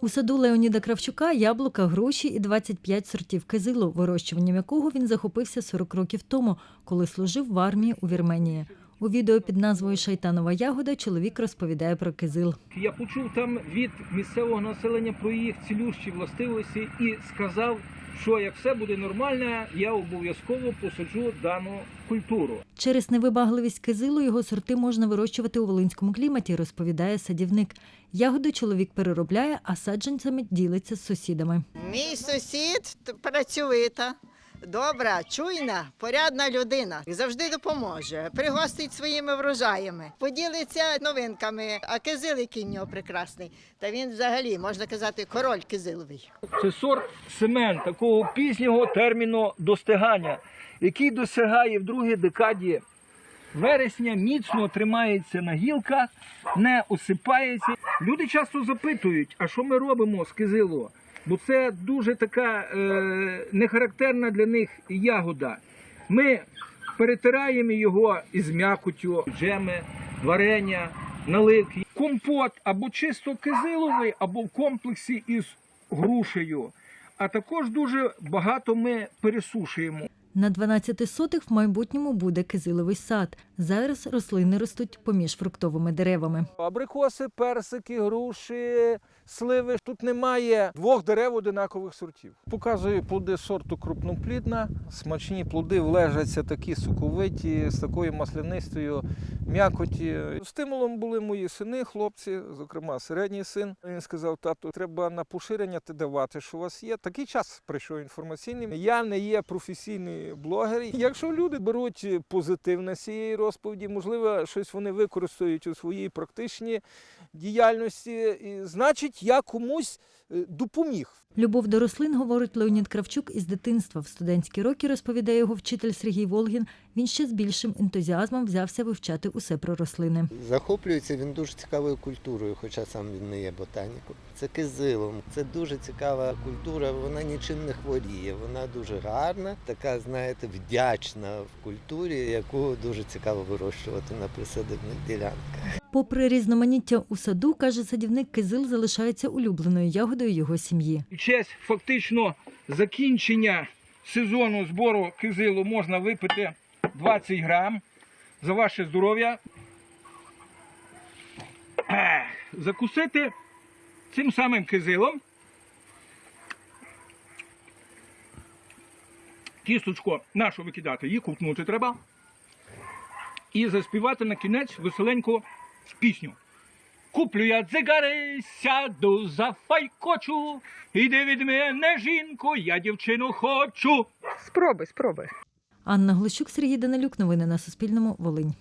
У саду Леоніда Кравчука яблука, груші і 25 сортів кизилу, вирощуванням якого він захопився 40 років тому, коли служив в армії у Вірменії. У відео під назвою Шайтанова ягода чоловік розповідає про кизил. Я почув там від місцевого населення про їх цілющі властивості і сказав, що як все буде нормально, я обов'язково посаджу дану культуру. Через невибагливість кизилу його сорти можна вирощувати у волинському кліматі, розповідає садівник. Ягоди чоловік переробляє, а саджанцями ділиться з сусідами. Мій сусід працьовита, добра, чуйна, порядна людина. Завжди допоможе, пригостить своїми врожаями, поділиться новинками. А кизил, який в нього прекрасний. Та він взагалі, можна казати, король кизиловий. Це сорт семен такого пізнього терміну достигання, який досягає в другій декаді вересня, міцно тримається на гілках, не осипається. Люди часто запитують, а що ми робимо з кизилу? Бо це дуже така е, нехарактерна для них ягода. Ми перетираємо його із м'якоттю, джеми, варення, наливки, компот або чисто кизиловий, або в комплексі із грушею. А також дуже багато ми пересушуємо. На 12 сотих в майбутньому буде кизиловий сад. Зараз рослини ростуть поміж фруктовими деревами. Абрикоси, персики, груші, сливи. Тут немає двох дерев одинакових сортів. Показую плоди сорту крупноплідна. Смачні плоди влежаться такі соковиті, з такою маслянистою м'якоті. Стимулом були мої сини, хлопці, зокрема середній син. Він сказав: тату, треба на поширення ти давати, що у вас є. Такий час прийшов інформаційний. Я не є професійний блогер. Якщо люди беруть позитивне з цієї розповіді, можливо, щось вони використають у своїй практичній діяльності, значить, я комусь е, допоміг. Любов до рослин, говорить Леонід Кравчук, із дитинства. В студентські роки, розповідає його вчитель Сергій Волгін, він ще з більшим ентузіазмом взявся вивчати усе про рослини. Захоплюється він дуже цікавою культурою, хоча сам він не є ботаніком. Це кизилом. Це дуже цікава культура. Вона нічим не хворіє. Вона дуже гарна, така, знаєте, вдячна в культурі, яку дуже цікаво вирощувати на присадибних ділянках. Попри різноманіття у саду, каже садівник, кизил залишається улюбленою ягодою його сім'ї. В честь фактично закінчення сезону збору кизилу можна випити 20 грам за ваше здоров'я. Закусити цим самим кизилом. Кісточку нашу викидати, її ковтнути треба. І заспівати на кінець веселеньку пісню. Куплю я дзигари, сяду за файкочу, іди від мене, жінку, я дівчину хочу. Спробуй, спробуй. Анна Глущук, Сергій Данилюк. Новини на Суспільному. Волинь.